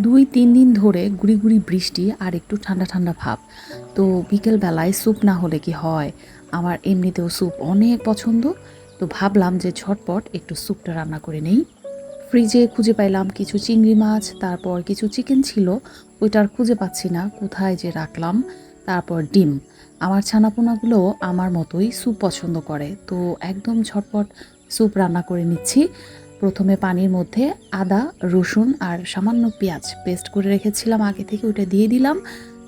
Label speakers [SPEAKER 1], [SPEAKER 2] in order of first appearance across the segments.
[SPEAKER 1] দুই, তিন দিন ধরে গুড়ি গুড়ি বৃষ্টি আর একটু ঠান্ডা ঠান্ডা ভাব। তো বিকেল বেলায় স্যুপ না হলে কি হয়? আমার এমনিতেও স্যুপ অনেক পছন্দ। তো ভাবলাম যে ঝটপট একটু স্যুপটা রান্না করে নেই। ফ্রিজে খুঁজে পাইলাম কিছু চিংড়ি মাছ, তারপর কিছু চিকেন ছিল। ওইটার খুঁজে পাচ্ছি না, কোথায় যে রাখলাম। তারপর ডিম। আমার ছানাপোনাগুলো আমার মতোই স্যুপ পছন্দ করে। তো একদম ঝটপট স্যুপ রান্না করে নিচ্ছি। প্রথমে পানির মধ্যে আদা, রসুন আর সামান্য পেঁয়াজ পেস্ট করে রেখেছিলাম আগে থেকে, ওটা দিয়ে দিলাম।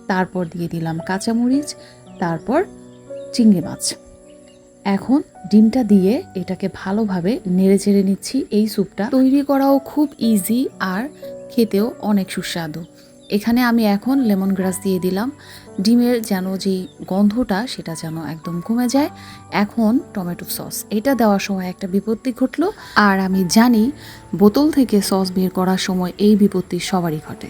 [SPEAKER 1] তারপর দিয়ে দিলাম কাঁচামরিচ, তারপর চিংড়ি মাছ। এখন ডিমটা দিয়ে এটাকে ভালোভাবে নেড়ে চেড়ে নিচ্ছি। এই স্যুপটা তৈরি করাও খুব ইজি আর খেতেও অনেক সুস্বাদু। এখানে আমি এখন লেমন গ্রাস দিয়ে দিলাম। ডিমের যেন যেই গন্ধটা, সেটা যেন একদম কমে যায়। এখন টমেটো সস। এটা দেওয়ার সময় একটা বিপত্তি ঘটলো। আর আমি জানি বোতল থেকে সস বের করার সময় এই বিপত্তি সবারই ঘটে।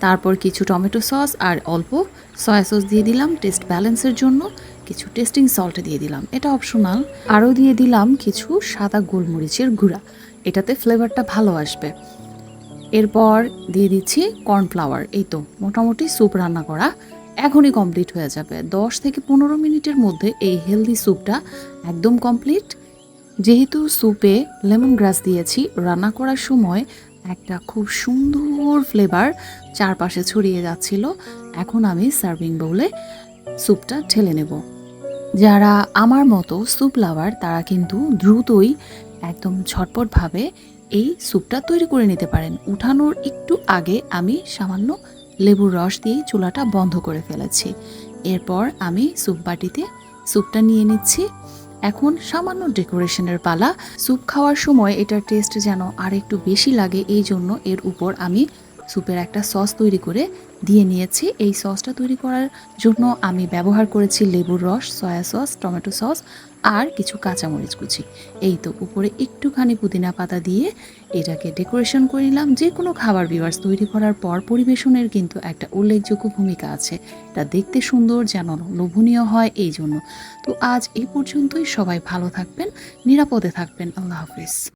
[SPEAKER 1] তারপর কিছু টমেটো সস আর অল্প সয়া সস দিয়ে দিলাম টেস্ট ব্যালেন্সের জন্য। কিছু টেস্টিং সল্ট দিয়ে দিলাম। এটা অপশনাল। আরও দিয়ে দিলাম কিছু সাদা গোলমরিচের গুঁড়া। এটাতে ফ্লেভারটা ভালো আসবে। এরপর দিয়ে দিচ্ছি কর্নফ্লাওয়ার। এই তো, মোটামুটি স্যুপ রান্না করা এখনই কমপ্লিট হয়ে যাবে। দশ থেকে পনেরো মিনিটের মধ্যে এই হেলদি স্যুপটা একদম কমপ্লিট। যেহেতু স্যুপে লেমন গ্রাস দিয়েছি, রান্না করার সময় একটা খুব সুন্দর ফ্লেভার চারপাশে ছড়িয়ে যাচ্ছিল। এখন আমি সার্ভিং বউলে স্যুপটা ঢেলে নেব। যারা আমার মতো স্যুপ লাভার, তারা কিন্তু দ্রুতই একদম ঝটপটভাবে এই স্যুপটা তৈরি করে নিতে পারেন। উঠানোর একটু আগে আমি সামান্য লেবুর রস দিয়ে চুলাটা বন্ধ করে ফেলেছি। এরপর আমি স্যুপ বাটিতে স্যুপটা নিয়ে নিচ্ছি। এখন সামান্য ডেকোরেশনের পালা। স্যুপ খাওয়ার সময় এটার টেস্ট যেন আর একটু বেশি লাগে, এই জন্য এর উপর আমি স্যুপের একটা সস তৈরি করে দিয়ে নিয়েছি। এই সসটা তৈরি করার জন্য আমি ব্যবহার করেছি লেবুর রস, সয়া সস, টমেটো সস আর কিছু কাঁচামরিচ কুচি। এই তো উপরে একটুখানি পুদিনা পাতা দিয়ে এটাকে ডেকোরেশন করে নিলাম। যে কোনো খাবার বিভার্স তৈরি করার পর পরিবেশনের কিন্তু একটা উল্লেখযোগ্য ভূমিকা আছে। এটা দেখতে সুন্দর, যেন লোভনীয় হয় এই জন্য। তো আজ এই পর্যন্তই। সবাই ভালো থাকবেন, নিরাপদে থাকবেন। আল্লাহ হাফিজ।